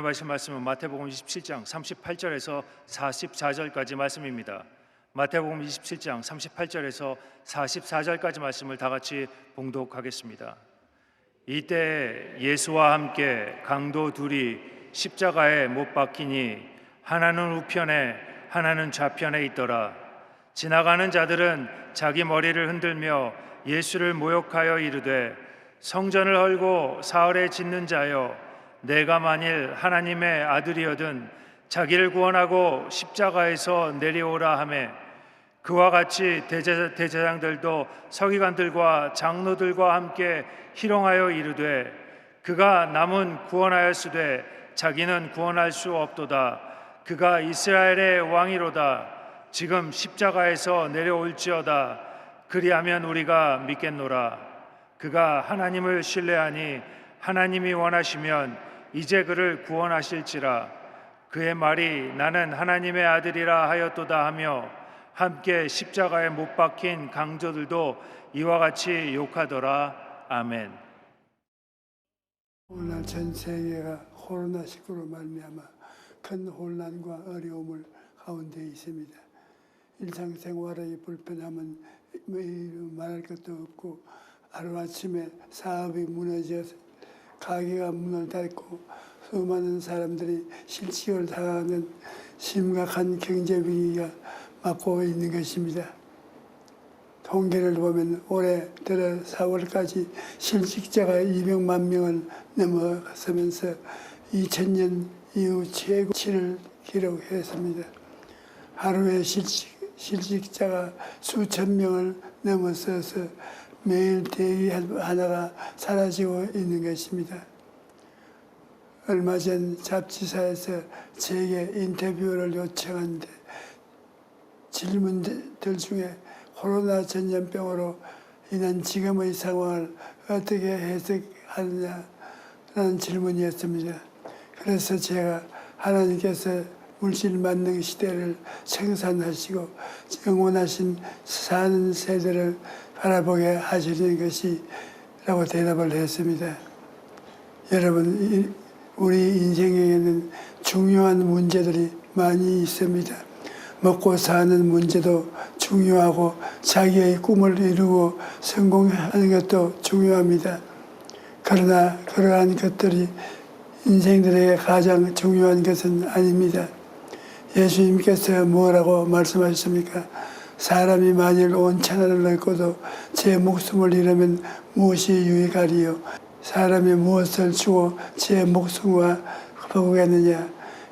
말씀 말씀은 마태복음 27장 38절에서 44절까지 말씀입니다. 마태복음 27장 38절에서 44절까지 말씀을 다 같이 봉독하겠습니다. 이때 예수와 함께 강도 둘이 십자가에 못 박히니 하나는 우편에 하나는 좌편에 있더라. 지나가는 자들은 자기 머리를 흔들며 예수를 모욕하여 이르되 성전을 헐고 사흘에 짓는 자여 내가 만일 하나님의 아들이어든 자기를 구원하고 십자가에서 내려오라 하매 그와 같이 대제, 대제장들도 서기관들과 장로들과 함께 희롱하여 이르되 그가 남은 구원하였으되 자기는 구원할 수 없도다. 그가 이스라엘의 왕이로다. 지금 십자가에서 내려올지어다. 그리하면 우리가 믿겠노라. 그가 하나님을 신뢰하니 하나님이 원하시면 이제 그를 구원하실지라 그의 말이 나는 하나님의 아들이라 하였도다 하며 함께 십자가에 못 박힌 강조들도 이와 같이 욕하더라 아멘. 오늘날 전 세계가 코로나 19로 말미암아 큰 혼란과 어려움을 가운데 있습니다. 일상생활의 불편함은 뭐 말할 것도 없고 하루아침에 사업이 무너져서 가게가 문을 닫고 수많은 사람들이 실직을 당하는 심각한 경제 위기가 맞고 있는 것입니다. 통계를 보면 올해 들어 4월까지 실직자가 200만 명을 넘어서면서 2000년 이후 최고치를 기록했습니다. 하루에 실직, 실직자가 수천 명을 넘어서서 매일 대기 하나가 사라지고 있는 것입니다. 얼마 전 잡지사에서 제게 인터뷰를 요청한데 질문들 중에 코로나 전염병으로 인한 지금의 상황을 어떻게 해석하느냐라는 질문이었습니다. 그래서 제가 하나님께서 물질 만능 시대를 생산하시고 영원하신 사는 세대를 바라보게 하시는 것이라고 대답을 했습니다. 여러분, 우리 인생에는 중요한 문제들이 많이 있습니다. 먹고 사는 문제도 중요하고 자기의 꿈을 이루고 성공하는 것도 중요합니다. 그러나 그러한 것들이 인생들에게 가장 중요한 것은 아닙니다. 예수님께서 뭐라고 말씀하셨습니까? 사람이 만일 온 천하를 얻고도 제 목숨을 잃으면 무엇이 유익하리요? 사람이 무엇을 주고 제 목숨과 보겠느냐?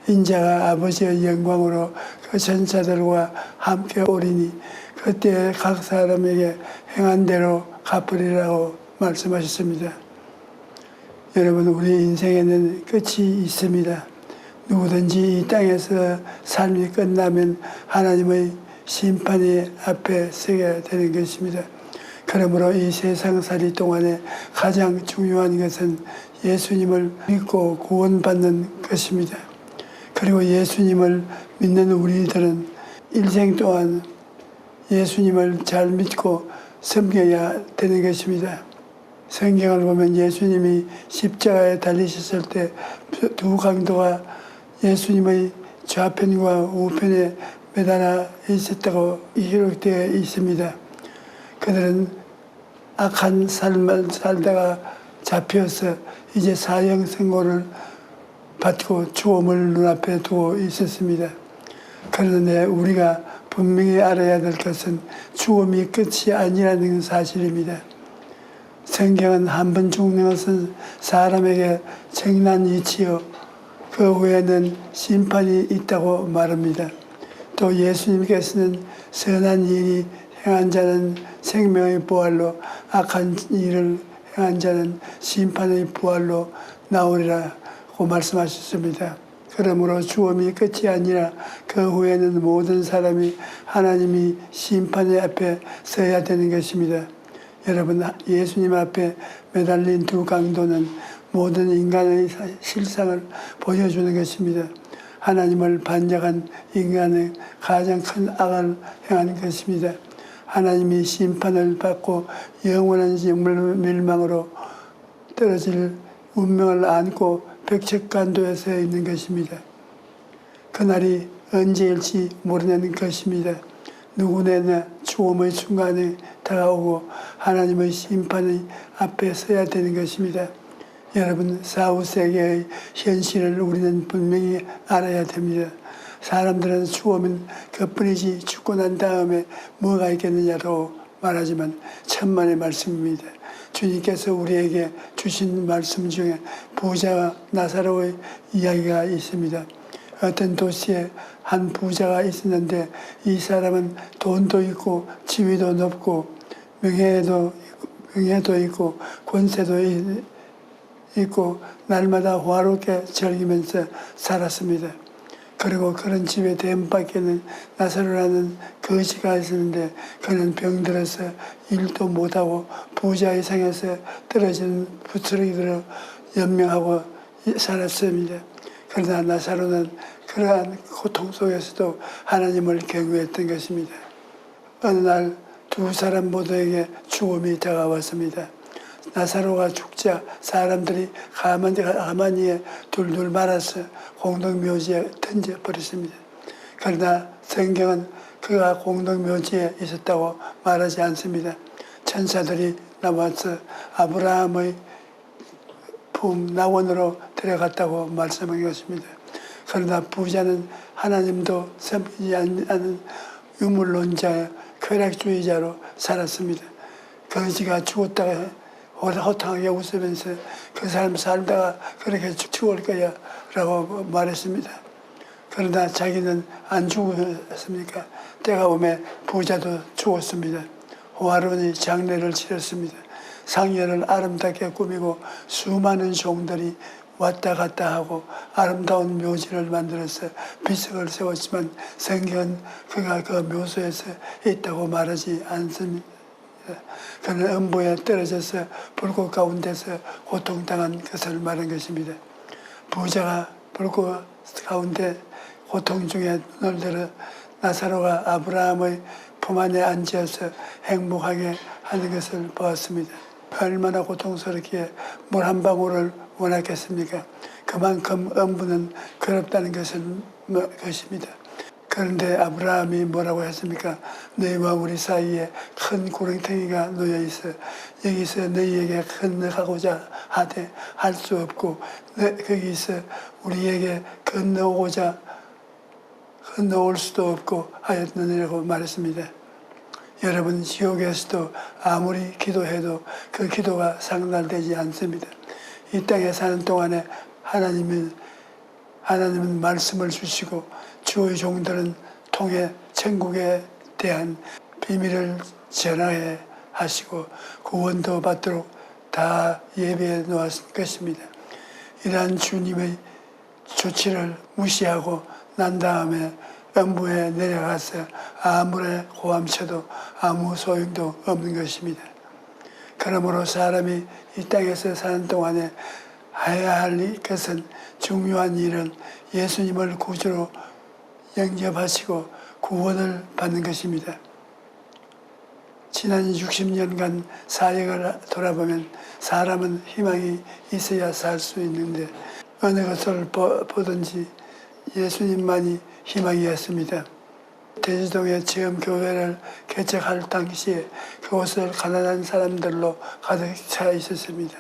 인자가 아버지의 영광으로 그 전사들과 함께 오리니 그때 각 사람에게 행한 대로 갚으리라고 말씀하셨습니다. 여러분 우리 인생에는 끝이 있습니다. 누구든지 이 땅에서 삶이 끝나면 하나님의 심판이 앞에 서게 되는 것입니다. 그러므로 이 세상살이 동안에 가장 중요한 것은 예수님을 믿고 구원받는 것입니다. 그리고 예수님을 믿는 우리들은 일생 동안 예수님을 잘 믿고 섬겨야 되는 것입니다. 성경을 보면 예수님이 십자가에 달리셨을 때 두 강도가 예수님의 좌편과 우편에 매달아 있었다고 기록되어 있습니다. 그들은 악한 삶을 살다가 잡혀서 이제 사형 선고를 받고 죽음을 눈앞에 두고 있었습니다. 그런데 우리가 분명히 알아야 될 것은 죽음이 끝이 아니라는 사실입니다. 성경은 한 번 죽는 것은 사람에게 정난 이치요 그 후에는 심판이 있다고 말합니다. 또 예수님께서는 선한 일이 행한 자는 생명의 부활로 악한 일을 행한 자는 심판의 부활로 나오리라고 말씀하셨습니다. 그러므로 죽음이 끝이 아니라 그 후에는 모든 사람이 하나님이 심판의 앞에 서야 되는 것입니다. 여러분 예수님 앞에 매달린 두 강도는 모든 인간의 실상을 보여주는 것입니다. 하나님을 반역한 인간의 가장 큰 악을 행한 것입니다. 하나님이 심판을 받고 영원한 멸망으로 떨어질 운명을 안고 백척간도에 서 있는 것입니다. 그날이 언제일지 모르는 것입니다. 누구나 죽음의 순간에 다가오고 하나님의 심판의 앞에 서야 되는 것입니다. 여러분 사후 세계의 현실을 우리는 분명히 알아야 됩니다. 사람들은 죽으면 그뿐이지 죽고 난 다음에 뭐가 있겠느냐고 말하지만 천만의 말씀입니다. 주님께서 우리에게 주신 말씀 중에 부자와 나사로의 이야기가 있습니다. 어떤 도시에 한 부자가 있었는데 이 사람은 돈도 있고 지위도 높고 명예도 명예도 있고 권세도 있- 있고 날마다 화롭게 즐기면서 살았습니다. 그리고 그런 집에 대문밖에는 나사로라는 거지가 있었는데 그는 병들어서 일도 못하고 부자의 상에서 떨어지는 부스러기로 연명하고 살았습니다. 그러나 나사로는 그러한 고통 속에서도 하나님을 경외했던 것입니다. 어느 날 두 사람 모두에게 죽음이 다가왔습니다. 나사로가 죽자 사람들이 가만히, 가만히에 둘둘 말아서 공동묘지에 던져버렸습니다. 그러나 성경은 그가 공동묘지에 있었다고 말하지 않습니다. 천사들이 나와서 아브라함의 품 나원으로 데려갔다고 말씀한 것입니다. 그러나 부자는 하나님도 섬기지 않는 유물론자, 쾌락주의자로 살았습니다. 거지가 죽었다가 허탕하게 웃으면서 그 사람 살다가 그렇게 죽을 거야 라고 말했습니다. 그러나 자기는 안 죽었습니까? 때가 오면 부자도 죽었습니다. 호화로운이 장례를 치렀습니다. 상여를 아름답게 꾸미고 수많은 종들이 왔다 갔다 하고 아름다운 묘지를 만들어서 비석을 세웠지만 성경은 그가 그 묘소에서 있다고 말하지 않습니다. 그는 음부에 떨어져서 불꽃 가운데서 고통당한 것을 말한 것입니다. 부자가 불꽃 가운데 고통 중에 눈을 들어 나사로가 아브라함의 품 안에 앉아서 행복하게 하는 것을 보았습니다. 얼마나 고통스럽게 물한 방울을 원하겠습니까? 그만큼 음부는 괴롭다는 것을 뭐- 것입니다. 그런데 아브라함이 뭐라고 했습니까? 너희와 우리 사이에 큰 구렁텅이가 놓여 있어 여기서 너희에게 건너가고자 하되 할 수 없고 너- 거기서 우리에게 건너오고자 건너올 수도 없고 하였느니라고 말했습니다. 여러분 지옥에서도 아무리 기도해도 그 기도가 상달되지 않습니다. 이 땅에 사는 동안에 하나님은 하나님은 말씀을 주시고 주의 종들은 통해 천국에 대한 비밀을 전하게 하시고 구원도 받도록 다 예배해 놓았을 것입니다. 이러한 주님의 조치를 무시하고 난 다음에 음부에 내려가서 아무리 고함쳐도 아무 소용도 없는 것입니다. 그러므로 사람이 이 땅에서 사는 동안에 해야 할 것은 중요한 일은 예수님을 구주로 영접하시고 구원을 받는 것입니다. 지난 60년간 사역을 돌아보면 사람은 희망이 있어야 살 수 있는데 어느 것을 보- 보든지 예수님만이 희망이었습니다. 대지동에 처음 교회를 개척할 당시에 그곳을 가난한 사람들로 가득 차 있었습니다.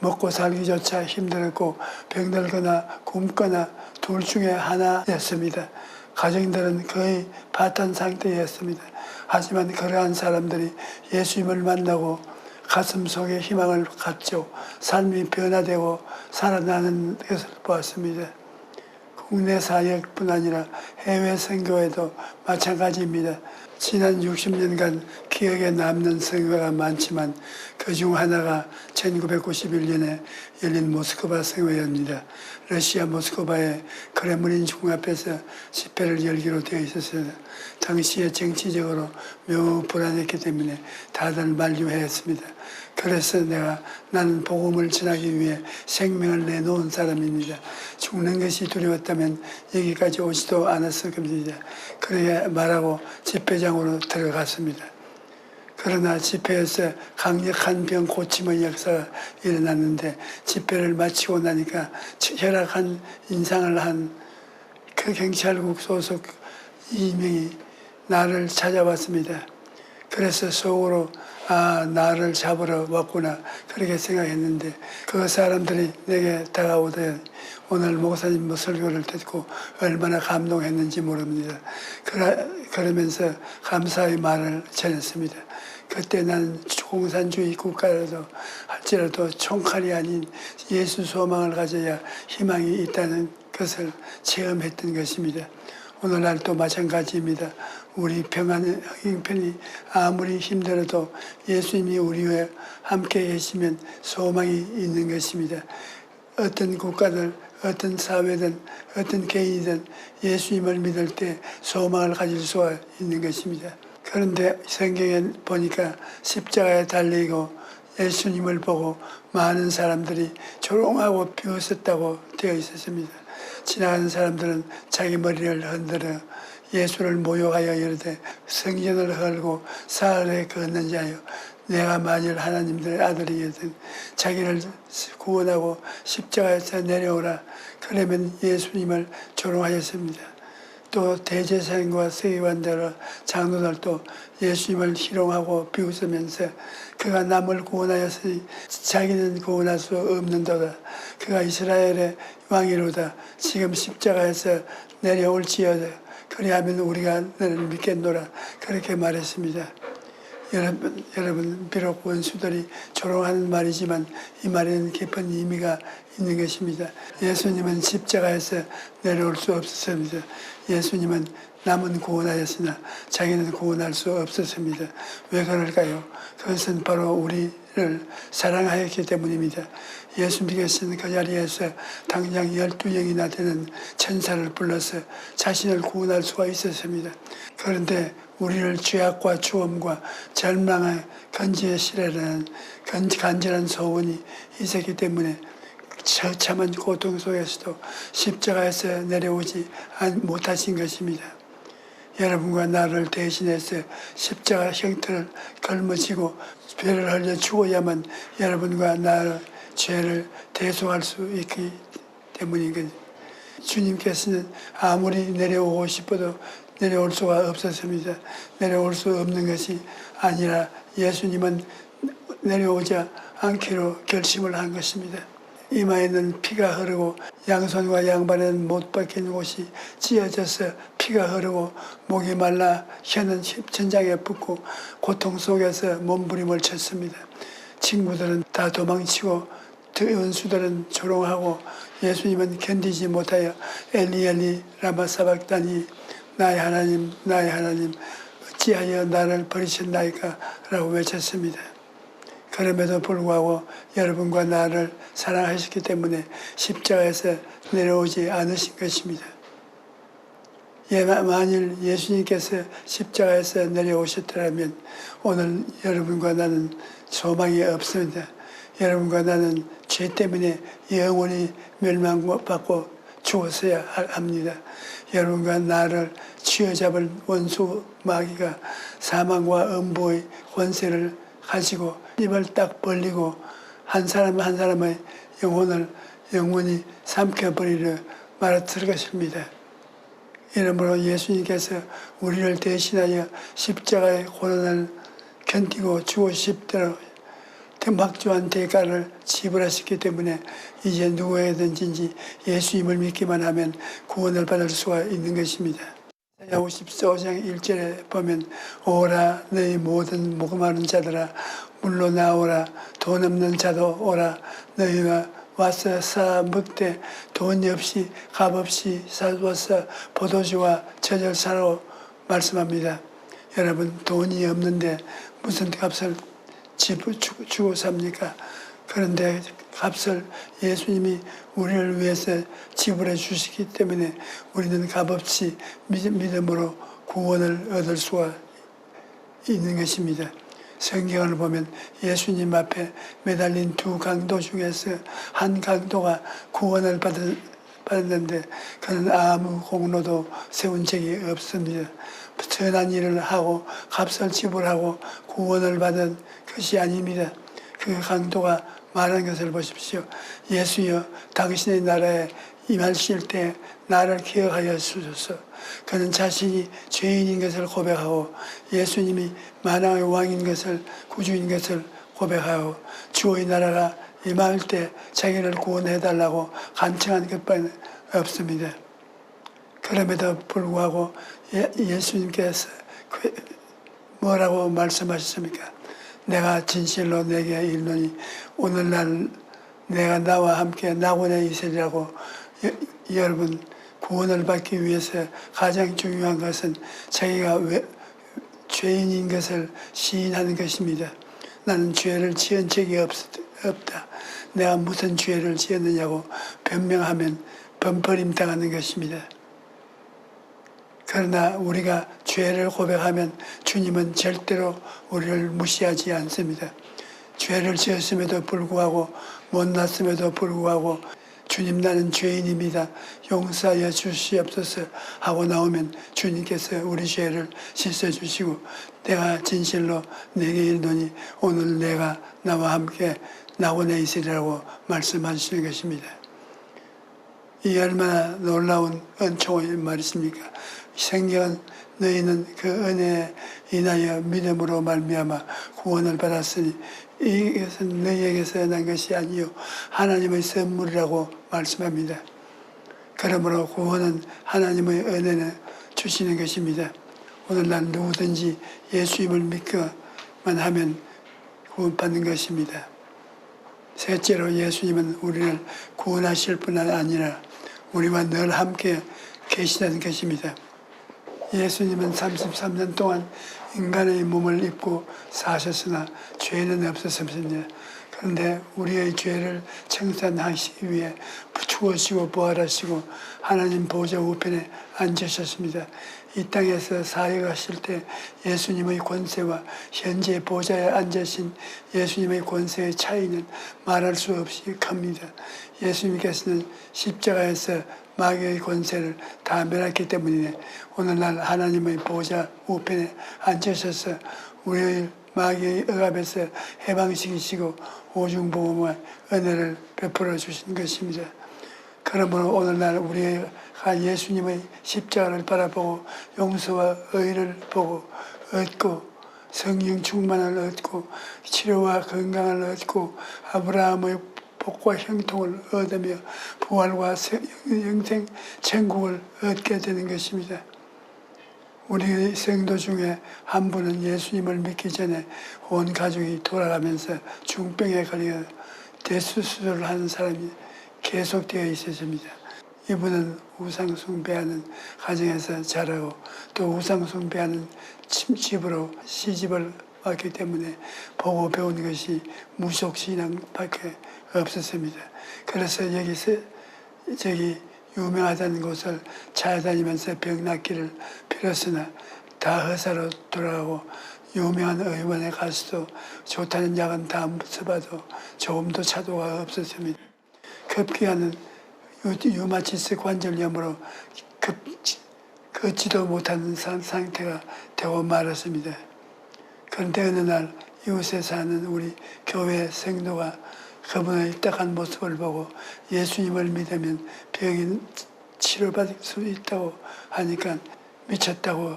먹고 살기조차 힘들었고 병들거나 굶거나 둘 중에 하나였습니다. 가정들은 거의 파탄 상태였습니다. 하지만 그러한 사람들이 예수님을 만나고 가슴 속에 희망을 갖죠. 삶이 변화되고 살아나는 것을 보았습니다. 국내 사역뿐 아니라 해외 선교에도 마찬가지입니다. 지난 60년간 기억에 남는 선교가 많지만 그 중 하나가 1991년에 열린 모스크바 선교회입니다. 러시아 모스크바의 크레므린 중 앞에서 집회를 열기로 되어 있었어요. 당시에 정치적으로 매우 불안했기 때문에 다들 만류했습니다. 그래서 내가 나는 복음을 전하기 위해 생명을 내놓은 사람입니다. 죽는 것이 두려웠다면 여기까지 오지도 않았을 겁니다. 그 말하고 집회장으로 들어갔습니다. 그러나 집회에서 강력한 병 고침의 역사가 일어났는데 집회를 마치고 나니까 혈압한 인상을 한 그 경찰국 소속 이명이 나를 찾아왔습니다. 그래서 속으로 아 나를 잡으러 왔구나 그렇게 생각했는데 그 사람들이 내게 다가오되 오늘 목사님 뭐 설교를 듣고 얼마나 감동했는지 모릅니다. 그러, 그러면서 감사의 말을 전했습니다. 그때 나는 공산주의 국가라도 할지라도 총칼이 아닌 예수 소망을 가져야 희망이 있다는 것을 체험했던 것입니다. 오늘날도 마찬가지입니다. 우리 평안 형편이 아무리 힘들어도 예수님이 우리와 함께 계시면 소망이 있는 것입니다. 어떤 국가들, 어떤 사회든, 어떤 개인이든 예수님을 믿을 때 소망을 가질 수가 있는 것입니다. 그런데 성경에 보니까 십자가에 달리고 예수님을 보고 많은 사람들이 조롱하고 비웃었다고 되어 있었습니다. 지나가는 사람들은 자기 머리를 흔들어 예수를 모욕하여 이르되 성전을 헐고 사흘에 걷는 자여 내가 만일 하나님들의 아들이거든 자기를 구원하고 십자가에서 내려오라 그러면 예수님을 조롱하였습니다. 또 대제사장과 세관대로 장로들도 예수님을 희롱하고 비웃으면서 그가 남을 구원하였으니 자기는 구원할 수 없는도다. 그가 이스라엘의 왕이로다. 지금 십자가에서 내려올지어다. 그리하면 우리가 너를 믿겠노라. 그렇게 말했습니다. 여러분, 여러분 비록 원수들이 조롱하는 말이지만 이 말에는 깊은 의미가 있는 것입니다. 예수님은 십자가에서 내려올 수 없었습니다. 예수님은 남은 구원하였으나 자기는 구원할 수 없었습니다. 왜 그럴까요? 그것은 바로 우리를 사랑하였기 때문입니다. 예수님께서는 그 자리에서 당장 열두 명이나 되는 천사를 불러서 자신을 구원할 수가 있었습니다. 그런데 우리를 죄악과 추움과 절망의 건지에 실으라는 간절한 소원이 있었기 때문에 처참한 고통 속에서도 십자가에서 내려오지 못하신 것입니다. 여러분과 나를 대신해서 십자가 형태를 걸머지고 배를 흘려 죽어야만 여러분과 나의 죄를 대속할 수 있기 때문인. 주님께서는 아무리 내려오고 싶어도 내려올 수가 없었습니다. 내려올 수 없는 것이 아니라 예수님은 내려오지 않기로 결심을 한 것입니다. 이마에는 피가 흐르고 양손과 양발에는 못 박힌 옷이 찢어져서 피가 흐르고 목이 말라 혀는 천장에 붙고 고통 속에서 몸부림을 쳤습니다. 친구들은 다 도망치고 원수들은 조롱하고 예수님은 견디지 못하여 엘리 엘리 라마 사박다니 나의 하나님 나의 하나님 어찌하여 나를 버리셨나이까 라고 외쳤습니다. 그럼에도 불구하고 여러분과 나를 사랑하셨기 때문에 십자가에서 내려오지 않으신 것입니다. 예, 만일 예수님께서 십자가에서 내려오셨더라면 오늘 여러분과 나는 소망이 없습니다. 여러분과 나는 죄 때문에 영원히 멸망받고 죽었어야 합니다. 여러분과 나를 쥐어잡을 원수 마귀가 사망과 음보의 권세를 가지고 입을 딱 벌리고 한 사람 한 사람의 영혼을 영원히 삼켜버리려 말았을 것입니다. 이러므로 예수님께서 우리를 대신하여 십자가의 고난을 견디고 죽으십대로 막주한 대가를 지불하셨기 때문에 이제 누구에든지 예수님을 믿기만 하면 구원을 받을 수가 있는 것입니다. 55장 1절에 보면 오라 너희 모든 목마른 자들아 물로 나오라 돈 없는 자도 오라 너희가 와서 사 먹되 돈 없이 값 없이 사와서 포도주와 저절사로 말씀합니다. 여러분 돈이 없는데 무슨 값을 집 주고 삽니까? 그런데 값을 예수님이 우리를 위해서 지불해 주시기 때문에 우리는 값없이 믿음으로 구원을 얻을 수가 있는 것입니다. 성경을 보면 예수님 앞에 매달린 두 강도 중에서 한 강도가 구원을 받은, 받았는데 그는 아무 공로도 세운 적이 없습니다. 선한 일을 하고 값을 지불하고 구원을 받은 것이 아닙니다. 그 강도가 말한 것을 보십시오. 예수여 당신의 나라에 임하실 때 나를 기억하여 주소서. 그는 자신이 죄인인 것을 고백하고 예수님이 만왕의 왕인 것을 구주인 것을 고백하고 주의 나라가 임할 때 자기를 구원해 달라고 간청한 것뿐 없습니다. 그럼에도 불구하고 예, 예수님께서 그 뭐라고 말씀하셨습니까? 내가 진실로 내게 이르노니 오늘날 내가 나와 함께 낙원에 있으리라고 여- 여러분 구원을 받기 위해서 가장 중요한 것은 자기가 왜, 죄인인 것을 시인하는 것입니다. 나는 죄를 지은 적이 없, 없다. 내가 무슨 죄를 지었느냐고 변명하면 범퍼림 당하는 것입니다. 그러나 우리가 죄를 고백하면 주님은 절대로 우리를 무시하지 않습니다. 죄를 지었음에도 불구하고 못났음에도 불구하고 주님 나는 죄인입니다. 용서하여 주시옵소서 하고 나오면 주님께서 우리 죄를 씻어 주시고 내가 진실로 내게 이르노니 오늘 내가 나와 함께 낙원에 있으리라고 말씀하시는 것입니다. 이 얼마나 놀라운 은총의 말이십니까? 생겨은 너희는 그 은혜에 인하여 믿음으로 말미암아 구원을 받았으니 이것은 너희에게서 난 것이 아니요 하나님의 선물이라고 말씀합니다. 그러므로 구원은 하나님의 은혜는 주시는 것입니다. 오늘날 누구든지 예수님을 믿고만 하면 구원받는 것입니다. 셋째로 예수님은 우리를 구원하실 뿐 아니라 우리와 늘 함께 계시다는 것입니다. 예수님은 33년 동안 인간의 몸을 입고 사셨으나 죄는 없었습니다. 그런데 우리의 죄를 청산하시기 위해 죽으시고 부활하시고 하나님 보좌 우편에 앉으셨습니다. 이 땅에서 사역하실 때 예수님의 권세와 현재 보좌에 앉으신 예수님의 권세의 차이는 말할 수 없이 큽니다. 예수님께서는 십자가에서 마귀의 권세를 다 멸했기 때문에 오늘날 하나님의 보좌 우편에 앉으셔서 우리의 마귀의 억압에서 해방시키시고 오중보험과 은혜를 베풀어 주신 것입니다. 그러므로 오늘날 우리가 예수님의 십자가를 바라보고 용서와 의를 보고 얻고 성령 충만을 얻고 치료와 건강을 얻고 아브라함의 복과 형통을 얻으며 부활과 세- 영생 천국을 얻게 되는 것입니다. 우리 성도 중에 한 분은 예수님을 믿기 전에 온 가족이 돌아가면서 중병에 걸려 대수술을 하는 사람이 계속되어 있었습니다. 이분은 우상 숭배하는 가정에서 자라고 또 우상 숭배하는 집- 집으로 시집을 왔기 때문에 보고 배운 것이 무속 신앙밖에 없었습니다. 그래서 여기서 저기 유명하다는 곳을 찾아다니면서 병 낫기를 빌었으나 다 허사로 돌아가고 유명한 의원에 가서도 좋다는 약은 다 써봐도 조금도 차도가 없었습니다. 급기야는 유- 유마티스 관절염으로 급, 걷지도 못하는 상- 상태가 되고 말았습니다. 그런데 어느 날 이웃에 사는 우리 교회 성도가 그분의 딱한 모습을 보고 예수님을 믿으면 병이 치료받을 수 있다고 하니까 미쳤다고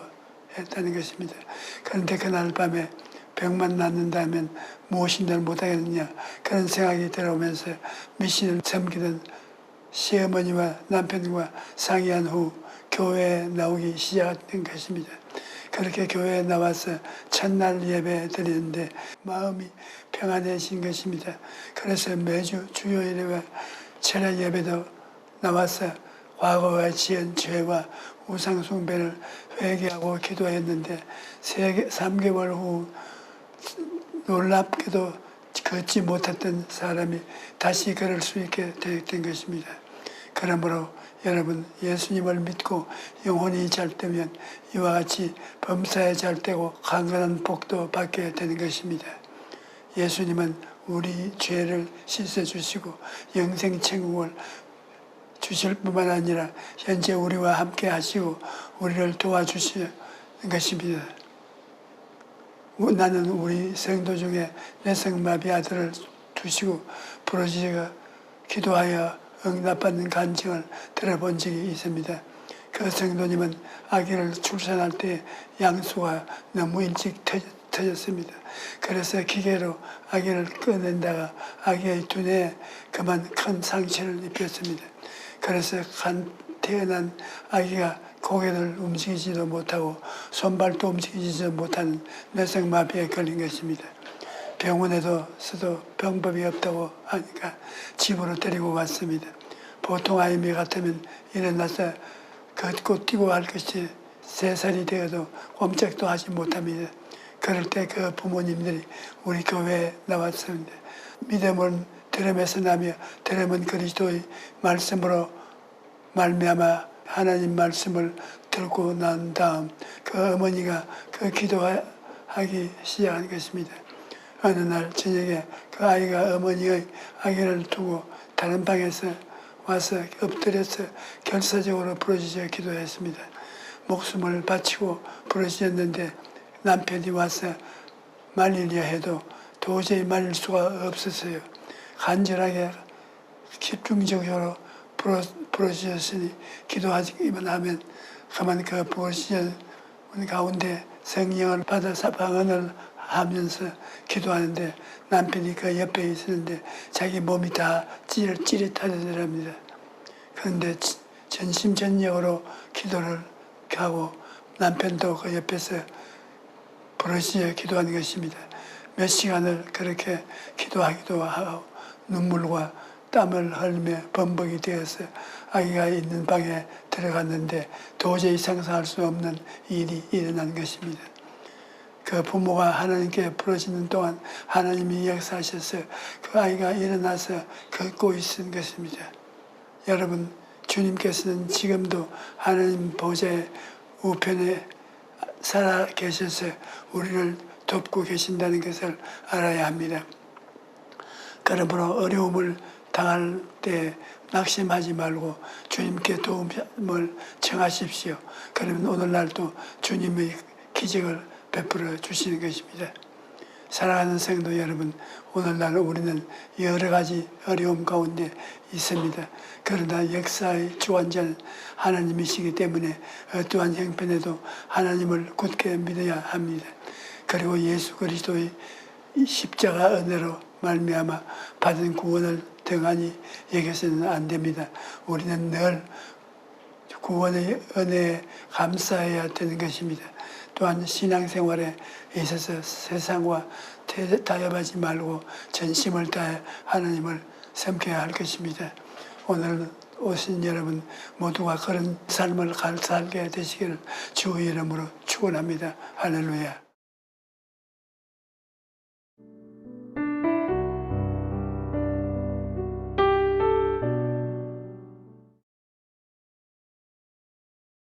했다는 것입니다. 그런데 그날 밤에 병만 낫는다면 무엇인들 못하겠느냐 그런 생각이 들어오면서 미신을 섬기던 시어머니와 남편과 상의한 후 교회에 나오기 시작된 것입니다. 그렇게 교회에 나와서 첫날 예배 드리는데 마음이 평안해진 것입니다. 그래서 매주 주요일과 철야 예배도 나와서 과거에 지은 죄와 우상 숭배를 회개하고 기도했는데 세 개, 3개월 후 놀랍게도 걷지 못했던 사람이 다시 걸을 수 있게 된 것입니다. 그러므로 여러분 예수님을 믿고 영혼이 잘 되면 이와 같이 범사에 잘 되고 강건한 복도 받게 되는 것입니다. 예수님은 우리 죄를 씻어 주시고 영생 천국을 주실 뿐만 아니라 현재 우리와 함께 하시고 우리를 도와주시는 것입니다. 우- 나는 우리 성도 중에 내성마비 아들을 두시고 부러지가 기도하여 응답받는 간증을 들어본 적이 있습니다. 그 성도님은 아기를 출산할 때 양수가 너무 일찍 터- 터졌습니다. 그래서 기계로 아기를 꺼낸다가 아기의 두뇌에 그만 큰 상처를 입혔습니다. 그래서 간 태어난 아기가 고개를 움직이지도 못하고 손발도 움직이지도 못하는 뇌성마비에 걸린 것입니다. 병원에도 서도 병법이 없다고 하니까 집으로 데리고 왔습니다. 보통 아이미 같으면 일어나서 걷고 뛰고 할 것이 세 살이 되어도 꼼짝도 하지 못합니다. 그럴 때 그 부모님들이 우리 교회에 나왔습니다. 믿음은 들음에서 나며 들음은 그리스도의 말씀으로 말미암아 하나님 말씀을 듣고 난 다음 그 어머니가 그 기도하기 시작한 것입니다. 어느 날 저녁에 그 아이가 어머니의 아기를 두고 다른 방에서 와서 엎드려서 결사적으로 부러지셔 기도했습니다. 목숨을 바치고 부러지셨는데 남편이 와서 말리려 해도 도저히 말릴 수가 없었어요. 간절하게 집중적으로 부러, 부러지셨으니 기도하기만 하면 그만 그 부러지신 가운데 성령을 받아서 방언을 하면서 기도하는데 남편이 그 옆에 있었는데 자기 몸이 다 찌릿, 찌릿하더랍니다. 그런데 지- 전심전력으로 기도를 하고 남편도 그 옆에서 부러지어 기도하는 것입니다. 몇 시간을 그렇게 기도하기도 하고 눈물과 땀을 흘리며 범벅이 되어서 아기가 있는 방에 들어갔는데 도저히 상상할 수 없는 일이 일어난 것입니다. 그 부모가 하나님께 부러지는 동안 하나님이 역사하셔서 그 아이가 일어나서 걷고 있은 것입니다. 여러분, 주님께서는 지금도 하나님 보좌의 우편에 살아 계셔서 우리를 돕고 계신다는 것을 알아야 합니다. 그러므로 어려움을 당할 때 낙심하지 말고 주님께 도움을 청하십시오. 그러면 오늘날도 주님의 기적을 베풀어 주시는 것입니다. 사랑하는 성도 여러분, 오늘날 우리는 여러 가지 어려움 가운데 있습니다. 그러나 역사의 주관자는 하나님이시기 때문에 어떠한 형편에도 하나님을 굳게 믿어야 합니다. 그리고 예수 그리스도의 이 십자가 은혜로 말미암아 받은 구원을 등한히 여겨서는 안 됩니다. 우리는 늘 구원의 은혜에 감사해야 되는 것입니다. 또한 신앙생활에 있어서 세상과 태- 타협하지 말고 전심을 다해 하나님을 섬겨야 할 것입니다. 오늘 오신 여러분 모두가 그런 삶을 갈- 살게 되시기를 주의 이름으로 축원합니다. 할렐루야.